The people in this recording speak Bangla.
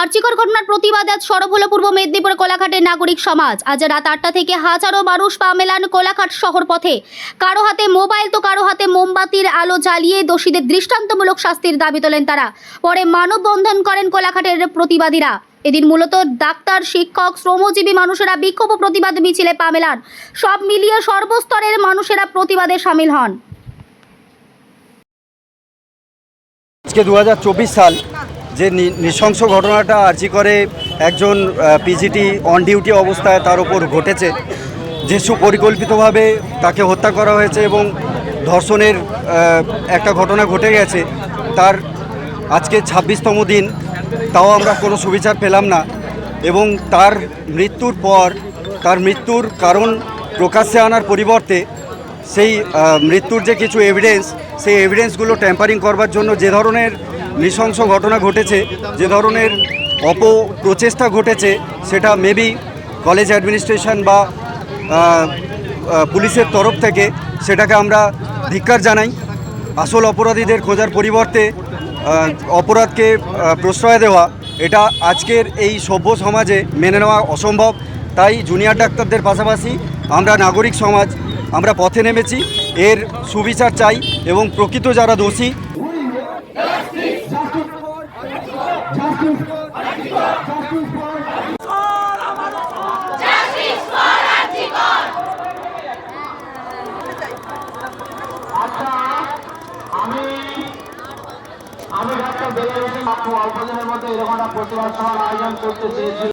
আর্চিকর ঘটনার প্রতিবাদে আজ সরব হলো পূর্ব মেদিনীপুর কোলাঘাটের নাগরিক সমাজ। আজ রাত আটটা থেকে হাজারো মানুষ পা মেলান কোলাঘাট শহর পথে। কারও হাতে মোবাইল তো কারও হাতে মোমবাতির আলো জ্বালিয়ে দোষীদের দৃষ্টান্তমূলক শাস্তির দাবি তোলেন তারা। পরে মানববন্ধন করেন কোলাঘাটের প্রতিবাদীরা। এদিন মূলত ডাক্তার, শিক্ষক, শ্রমজীবী মানুষেরা বিক্ষোভ প্রতিবাদ মিছিলে পা মেলান। সব মিলিয়ে সর্বস্তরের মানুষেরা প্রতিবাদে সামিল হন। আজকে দুহাজার চব্বিশ সাল যে নৃশংস ঘটনাটা আর্জি করে একজন পিজিটি অন ডিউটি অবস্থায় তার উপর ঘটেছে। যে সুপরিকল্পিতভাবে তাকে হত্যা করা হয়েছে এবং ধর্ষণের একটা ঘটনা ঘটে গেছে, তার আজকে ছাব্বিশতম দিন, তাও আমরা কোনো সুবিচার পেলাম না এবং তার মৃত্যুর পর, তার মৃত্যুর কারণ প্রকাশ্যে আনার পরিবর্তে সেই মৃত্যুর যে কিছু এভিডেন্স সেই এভিডেন্সগুলো ট্যাম্পারিং করবার জন্য যে ধরনের নৃশংস ঘটনা ঘটেছে, যে ধরনের অপপ্রচেষ্টা ঘটেছে, সেটা মেবি কলেজ অ্যাডমিনিস্ট্রেশন বা পুলিশের তরফ থেকে সেটাকে আমরা ধিক্কার জানাই। আসল অপরাধীদের খোঁজার পরিবর্তে অপরাধকে প্রশ্রয় দেওয়া, এটা আজকের এই সভ্য সমাজে মেনে নেওয়া অসম্ভব। তাই জুনিয়র ডাক্তারদের পাশাপাশি আমরা নাগরিক সমাজ, আমরা পথে নেমেছি। এর সুবিচার চাই এবং প্রকৃত যারা দোষী আমি আমি বেড়ে হোসেন মাত্র অল্প দিনের মধ্যে এরকম একটা প্রতিবাদ সভার আয়োজন করতে চেয়েছি